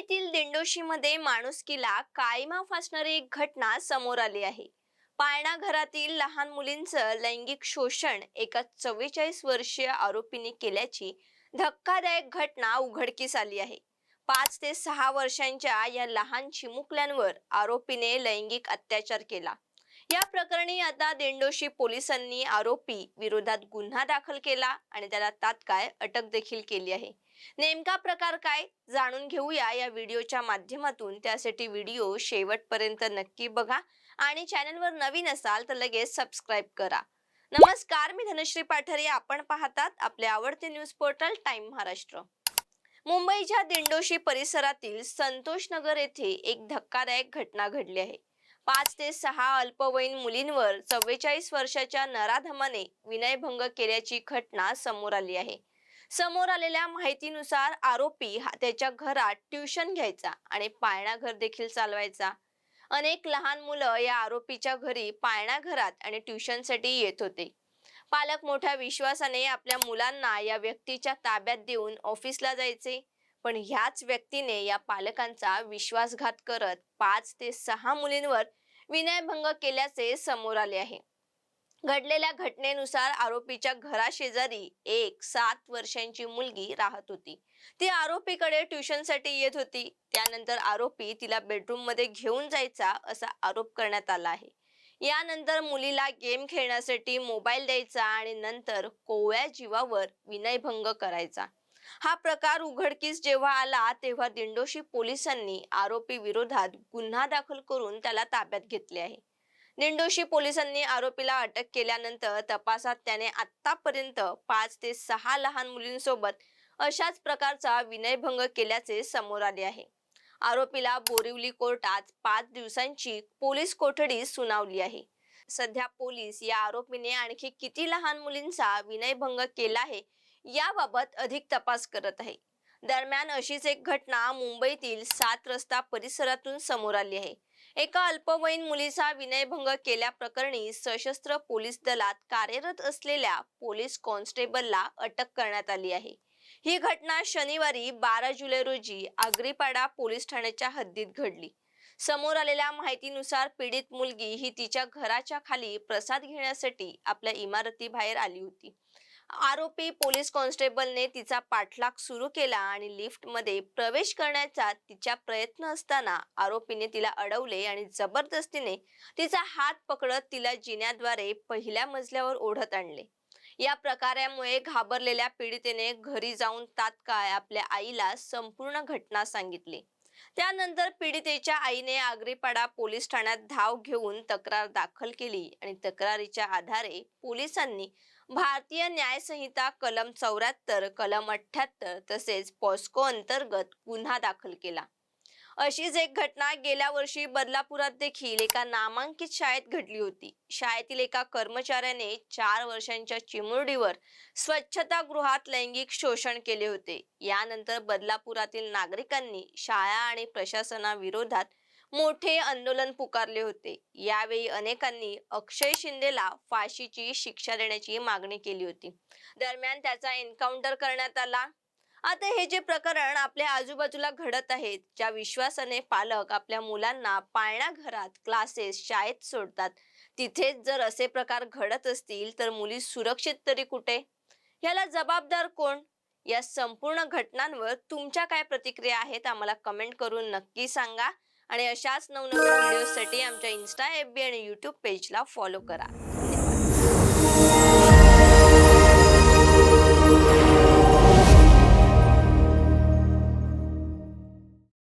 मुंबईतील दिंडोशीमध्ये माणुसकीला कायमा फासणारी एक घटना समोर आली आहे. पाळणा घरातील लहान मुलींचं लैंगिक शोषण एका चव्वेचाळीस वर्षीय आरोपीने केल्याची धक्कादायक घटना उघडकीस आली आहे. पाच ते सहा वर्षांच्या या लहान चिमुकल्यांवर आरोपीने लैंगिक अत्याचार केला. या प्रकरणी आता दिंडोशी पोलिसांनी आरोपी विरोधात गुन्हा दाखल केला आणि त्याला तात्काळ अटक देखील केली आहे. नेमका प्रकार काय जाणून घेऊया या व्हिडिओच्या माध्यमातून. त्यासाठी व्हिडिओ शेवटपर्यंत नक्की बघा आणि चॅनलवर नवीन असाल तर लगेच सबस्क्राईब करा. नमस्कार मी धनश्री पाठरे. आपण पाहतात आपले आवडते न्यूज पोर्टल टाइम महाराष्ट्र. मुंबईच्या दिंडोशी परिसरातील संतोष नगर येथे एक धक्कादायक घटना घडली आहे. पाच ते सहा अल्पवयीन मुलींवर चव्वेचाळीस वर्षाच्या नराधमाने विनयभंग केल्याची घटना समोर आली आहे. समोर आलेल्या माहितीनुसार आरोपी हा त्याच्या घरात ट्युशन घ्यायचा आणि पाळणा घर देखील चालवायचा. अनेक लहान मुलं या आरोपीच्या घरी पाळणा घरात आणि ट्युशनसाठी येत होते. पालक मोठ्या विश्वासाने आपल्या मुलांना या व्यक्तीच्या ताब्यात देऊन ऑफिसला जायचे. पण ह्याच व्यक्तीने या पालकांचा विश्वासघात करत पाच ते सहा मुलींवर विनयभंग केल्याचे समोर आले आहे. घडलेल्या घटनेनुसार आरोपीच्या घराशेजारी एक सात वर्षांची मुलगी राहत होती. ती आरोपीकडे ट्युशनसाठी येत होती. त्यानंतर आरोपी तिला बेडरूममध्ये घेऊन जायचा असा आरोप करण्यात आला आहे. यानंतर मुलीला गेम खेळण्यासाठी मोबाईल द्यायचा आणि नंतर कोवळ्या जीवावर विनयभंग करायचा. हा प्रकार उघडकीस जेव्हा आला तेव्हा दिंडोशी पोलिसांनी आरोपी विरोधात गुन्हा दाखल करून त्याला ताब्यात घेतले आहे. निंडोशी पोलिसांनी आरोपीला अटक केल्यानंतर तपासात त्याने आतापर्यंत पाच ते सहा लहान मुलींसोबत अशाच प्रकारचा विनयभंग केल्याचे समोर आले आहे. आरोपीला बोरिवली कोर्टात पाच दिवसांची पोलीस कोठडी सुनावली आहे. सध्या पोलीस या आरोपीने आणखी किती लहान मुलींचा विनयभंग केला आहे याबाबत अधिक तपास करत आहे. दरम्यान अशीच एक घटना मुंबईतील सात रस्ता परिसरातून समोर आली आहे. एका अल्पवयीन मुलीचा विनयभंग केल्याप्रकरणी सशस्त्र पोलीस दलात कार्यरत असलेल्या पोलीस कॉन्स्टेबलला अटक करण्यात आली आहे. ही घटना शनिवारी बारा जुलै रोजी आगरीपाडा पोलीस ठाण्याच्या हद्दीत घडली. समोर आलेल्या माहितीनुसार पीडित मुलगी ही तिच्या घराच्या खाली प्रसाद घेण्यासाठी आपल्या इमारतीबाहेर आली होती. आरोपी पोलीस कॉन्स्टेबलने तिचा पाठलाग सुरू केला आणि लिफ्टमध्ये प्रवेश करण्याचा तिचा प्रयत्न असताना आरोपीने तिला अडवले आणि जबरदस्तीने तिचा हात पकडत तिला जिन्याद्वारे पहिल्या मजल्यावर ओढत आणले. या प्रकारामुळे घाबरलेल्या पीडितेने घरी जाऊन तात्काळ आपल्या आईला संपूर्ण घटना सांगितली. त्यानंतर पीडितेच्या आईने आग्रीपाडा पोलीस ठाण्यात धाव घेऊन तक्रार दाखल केली आणि तक्रारीच्या आधारे पोलिसांनी भारतीय न्यायसंहिता कलम चौऱ्याहत्तर कलम अठ्याहत्तर तसेच पॉस्को अंतर्गत गुन्हा दाखल केला. अशीच एक घटना गेल्या वर्षी बदलापुरात देखील एका नामांकित शाळेत घडली होती. शाळेतील एका कर्मचाऱ्याने चार वर्षांच्या चिमुरडीवर स्वच्छतागृहात लैंगिक शोषण केले होते. यानंतर बदलापुरातील नागरिकांनी शाळा आणि प्रशासनाविरोधात मोठे आंदोलन पुकारले होते. यावेळी अनेकांनी अक्षय शिंदेला फाशीची शिक्षा देण्याची मागणी केली होती. दरम्यान त्याचा एन्काउंटर करण्यात आला. आता हे जे प्रकरण आपल्या आजूबाजूला घडत आहेत ज्या विश्वासाने पालक आपल्या मुलांना पाळणा घरात क्लासेस शाळेत सोडतात तिथेच जर असे प्रकार घडत असतील तर मुली सुरक्षित तरी कुठे? याला जबाबदार कोण? या संपूर्ण घटनांवर तुमच्या काय प्रतिक्रिया आहेत आम्हाला कमेंट करून नक्की सांगा. आणि अशाच नवनवीन व्हिडिओसाठी आमच्या इन्स्टा एफ बी आणि यूट्यूब पेजला फॉलो करा.